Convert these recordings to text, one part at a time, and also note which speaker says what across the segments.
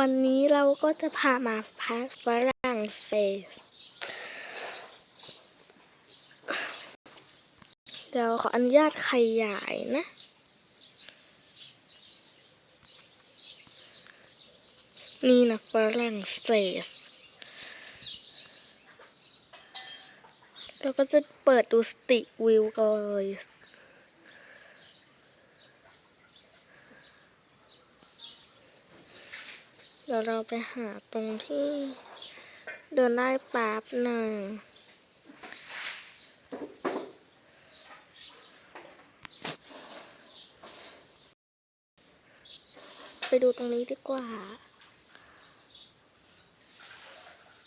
Speaker 1: วันนี้เราก็จะพามาพักฝรั่งเศส เดี๋ยวขออนุญาตขยายนะ นี่นะฝรั่งเศส เราก็จะเปิดดูสติวิวกันเลย เดี๋ยวเราไปหาตรงที่เดินได้แป๊บหนึ่งไปดูตรงนี้ดีกว่า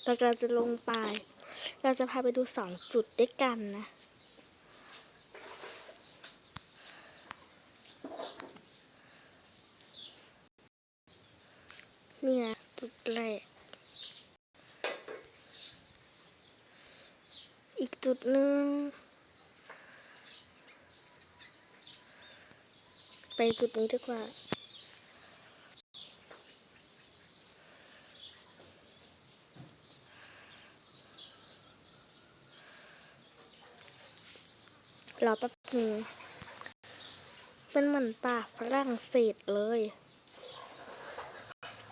Speaker 1: แต่เราจะลงไป เราจะพาไปดูสองจุดด้วยกันนะ นี่นะจุดแรก อีกจุดหนึ่ง ไปจุดนี้ดีกว่ารอแป๊บนึงเป็นเหมือนป่าฝรั่งเศสเลย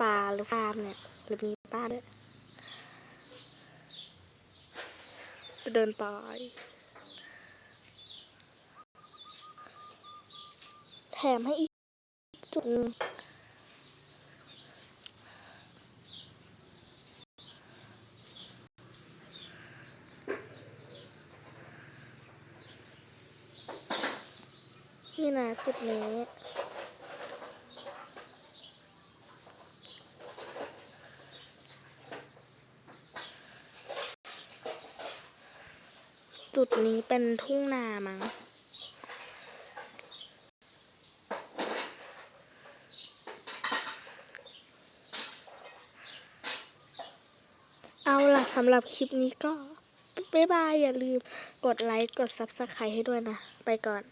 Speaker 1: ป่าหรือฟาร์มเนี่ยหรือมีป่าด้วยจะเดินไปแถมให้อีกจุดหนึ่งนี่นะจุดนี้ จุดนี้เป็นทุ่งนามั้งเอาล่ะสำหรับคลิปนี้ก็ บ๊ายบาย อย่าลืมกดไลค์ กด Subscribe ให้ด้วยนะ ไปก่อน